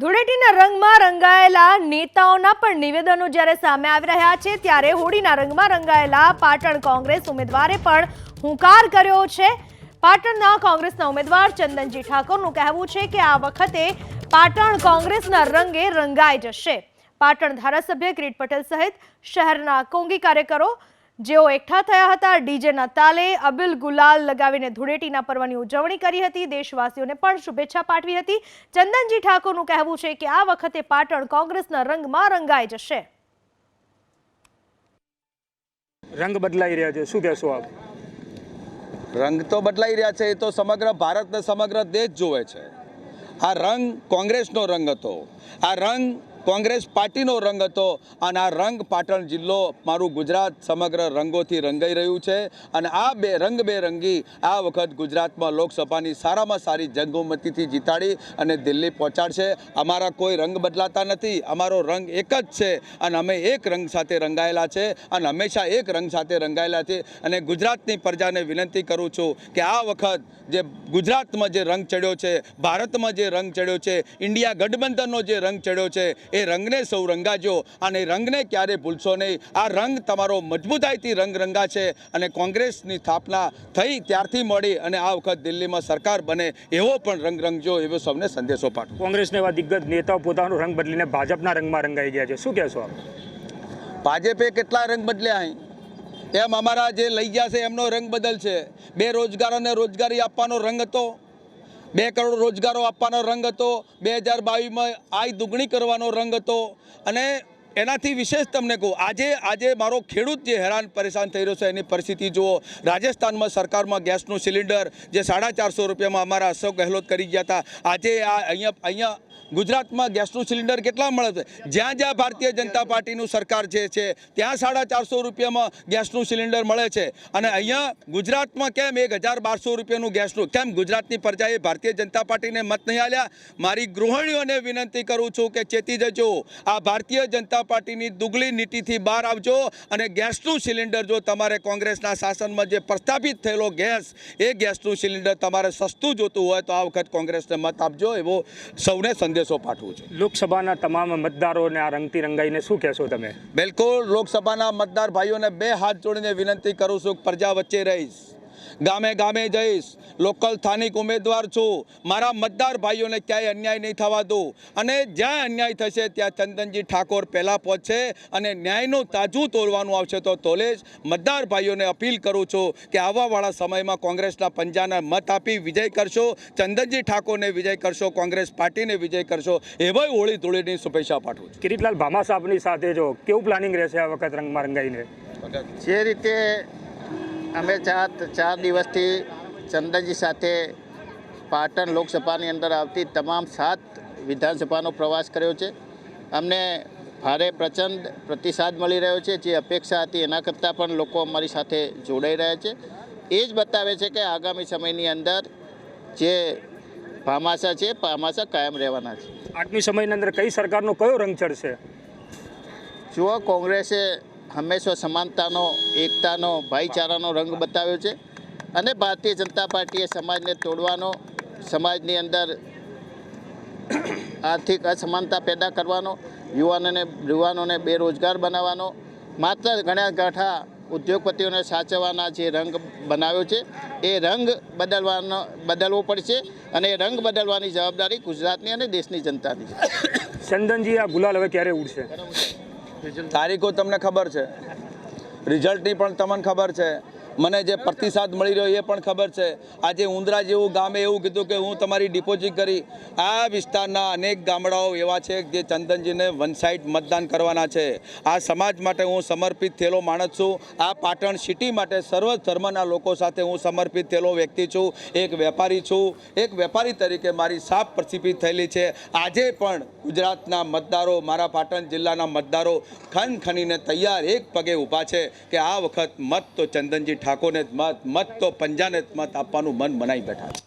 ધૂળેટીના રંગમાં રંગાયેલા નેતાઓના પણ નિવેદનો જ્યારે સામે આવી રહ્યા છે, ત્યારે હોળીના રંગમાં રંગાયેલા પાટણ કોંગ્રેસ ઉમેદવારે પણ હુંકાર કર્યો છે. પાટણના કોંગ્રેસના ઉમેદવાર ચંદનજી ઠાકોરનું કહેવું છે કે આ વખતે પાટણ કોંગ્રેસના રંગે રંગાઈ જશે. પાટણ ધારાસભ્ય કિરીટ પટેલ સહિત શહેરના કોંગી કાર્યકરો જેઓ એકઠા થયા હતા ડીજેના તાલે અબિલ ગુલાલ લગાવીને ધૂળેટીના પર્વની ઉજવણી કરી હતી. દેશવાસીઓને પણ શુભેચ્છા પાઠવી હતી. ચંદનજી ઠાકોરનું કહેવું છે કે આ વખતે પાટણ કોંગ્રેસના રંગમાં રંગાઈ જશે. રંગ બદલાઈ રહ્યા છે. શું કહેશો આપ? રંગ તો બદલાઈ રહ્યા છે. એ તો સમગ્ર ભારત ને સમગ્ર દેશ જોવે છે. આ રંગ કોંગ્રેસનો રંગ હતો. આ રંગ કોંગ્રેસ પાર્ટીનો રંગ હતો. અને આ રંગ પાટણ જિલ્લો મારું ગુજરાત સમગ્ર રંગોથી રંગાઈ રહ્યું છે. અને આ બે રંગ બેરંગી આ વખત ગુજરાતમાં લોકસભાની સારામાં સારી જંગોમતીથી જીતાડી અને દિલ્હી પહોંચાડશે. અમારા કોઈ રંગ બદલાતા નથી. અમારો રંગ એક જ છે. અને અમે એક રંગ સાથે રંગાયેલા છે. અને હંમેશા એક રંગ સાથે રંગાયેલા છે. અને ગુજરાતની પ્રજાને વિનંતી કરું છું કે આ વખત જે ગુજરાતમાં જે રંગ ચડ્યો છે, ભારતમાં જે રંગ ચડ્યો છે, ઇન્ડિયા ગઠબંધનનો જે રંગ ચડ્યો છે એ રંગને સૌ રંગાજો અને રંગને ક્યારે ભૂલશો નહીં. આ રંગ તમારો મજબૂતાઈથી રંગ રંગા છે અને કોંગ્રેસની સ્થાપના થઈ ત્યારથી મળી અને આ વખત દિલ્હીમાં સરકાર બને એવો પણ રંગ રંગજો એવો સૌને સંદેશો પાઠવો. કોંગ્રેસના એવા દિગ્ગજ નેતાઓ પોતાનો રંગ બદલીને ભાજપના રંગમાં રંગાઈ ગયા છે. શું કહેશો આપ? ભાજપે કેટલા રંગ બદલ્યા અહીં? એમ અમારા જે લઈ ગયા છે એમનો રંગ બદલ છે બેરોજગારોને રોજગારી આપવાનો રંગ હતો. બે કરોડ રોજગારો આપવાનો રંગ હતો. બે હજાર બાવીસમાં આય દુગણી કરવાનો રંગ હતો. અને એનાથી વિશેષ તમને કહું, આજે આજે મારો ખેડૂત જે હેરાન પરેશાન થઈ રહ્યો છે, એની પરિસ્થિતિ જુઓ. રાજસ્થાનમાં સરકારમાં ગેસનું સિલિન્ડર જે સાડા ચારસો રૂપિયામાં અમારા અશોક ગહેલોત કરી ગયા હતા. આજે આ અહીંયા અહીંયા ગુજરાતમાં ગેસનું સિલિન્ડર કેટલા મળે છે? જ્યાં જ્યાં ભારતીય જનતા પાર્ટીનું સરકાર જે છે, ત્યાં સાડા ચારસો રૂપિયામાં ગેસનું સિલિન્ડર મળે છે. અને અહીંયા ગુજરાતમાં કેમ એક હજાર બારસો રૂપિયાનું ગેસનું, કેમ ગુજરાતની પ્રજાએ ભારતીય જનતા પાર્ટીને મત નહીં આલ્યા મારી ગૃહિણીઓને વિનંતી કરું છું કે ચેતી જજો. આ ભારતીય જનતા પાર્ટીની દુગલી નીતિથી બહાર આવજો અને ગેસનું સિલિન્ડર જો તમારે કોંગ્રેસના શાસનમાં જે પ્રસ્થાપિત થયેલો ગેસ એ ગેસનું સિલિન્ડર તમારે સસ્તું જોતું હોય તો આ વખત કોંગ્રેસને મત આપજો એવો સૌને સંદેશો પાઠવું છું. લોકસભાના તમામ મતદારોને આ રંગતી રંગાઈને શું કહેશો તમે? બિલકુલ લોકસભાના મતદાર ભાઈઓને બે હાથ જોડીને વિનંતી કરું છું પ્રજા વચ્ચે રહીશ. ગામે ગામે જઈશ. લોકલ સ્થાનિક ઉમેદવાર છું. મારા મતદાર ભાઈઓને ક્યાંય અન્યાય નહીં થવા દઉં અને જ્યાં અન્યાય થશે ત્યાં ચંદનજી ઠાકોર પહેલાં પહોંચશે અને ન્યાયનું તાજું તોડવાનું આવશે તો તોલેશ મતદાર ભાઈઓને અપીલ કરું છું કે આવવાવાળા સમયમાં કોંગ્રેસના પંજાના મત આપી વિજય કરશો. ચંદનજી ઠાકોરને વિજય કરશો કોંગ્રેસ પાર્ટીને વિજય કરશો. એવાય હોળી ધૂળીની શુભેચ્છા પાઠવું છું. કિરીટલાલ ભામા સાહેબની સાથે જો કેવું પ્લાનિંગ રહેશે આ વખત રંગમાં રંગાઈને? જે રીતે અમે ચાર ચાર દિવસથી ચંદનજી સાથે પાટણ લોકસભાની અંદર આવતી તમામ સાત વિધાનસભાનો પ્રવાસ કર્યો છે. અમને ભારે પ્રચંડ પ્રતિસાદ મળી રહ્યો છે જે અપેક્ષા હતી. એના કરતાં પણ લોકો અમારી સાથે જોડાઈ રહ્યા છે. એ જ બતાવે છે કે આગામી સમયની અંદર જે ભામાશા છે ભામાશા કાયમ રહેવાના છે. આગામી સમયની અંદર કઈ સરકારનો કયો રંગ ચડશે જુઓ કોંગ્રેસે હંમેશા સમાનતાનો, એકતાનો, ભાઈચારાનો રંગ બતાવ્યો છે અને ભારતીય જનતા પાર્ટીએ સમાજને તોડવાનો, સમાજની અંદર આર્થિક અસમાનતા પેદા કરવાનો, યુવાનોને યુવાનોને બેરોજગાર બનાવવાનો, માત્ર ઘણા ગાંઠા ઉદ્યોગપતિઓને સાચવવાના જે રંગ બનાવ્યો છે, એ રંગ બદલવાનો, બદલવો પડશે અને રંગ બદલવાની જવાબદારી ગુજરાતની અને દેશની જનતાની છે. ચંદનજી, આ ગુલાલ હવે ક્યારે ઉડશે? તારીખો તમને ખબર છે. રિઝલ્ટની પણ તમને ખબર છે. મને જે પ્રતિસાદ મળી રહ્યો એ પણ ખબર છે. આજે ઉંદરા જેવું ગામે એવું કીધું કે હું તમારી ડિપોઝિટ કરી. આ વિસ્તારના અનેક ગામડાઓ એવા છે જે ચંદનજીને વન સાઇડ મતદાન કરવાના છે. આ સમાજ માટે હું સમર્પિત થયેલો માણસ છું. આ પાટણ સિટી માટે સર્વ ધર્મના લોકો સાથે હું સમર્પિત થયેલો વ્યક્તિ છું. એક વેપારી છું. એક વેપારી તરીકે મારી સાફ પ્રતિપિત થયેલી છે. આજે પણ ગુજરાતના મતદારો, મારા પાટણ જિલ્લાના મતદારો ખન ખનીને તૈયાર એક પગે ઊભા છે કે આ વખત મત તો ચંદનજી ઠાકોરને મત મત તો પંજાને મત આપવાનું મન બનાવી બેઠા છે.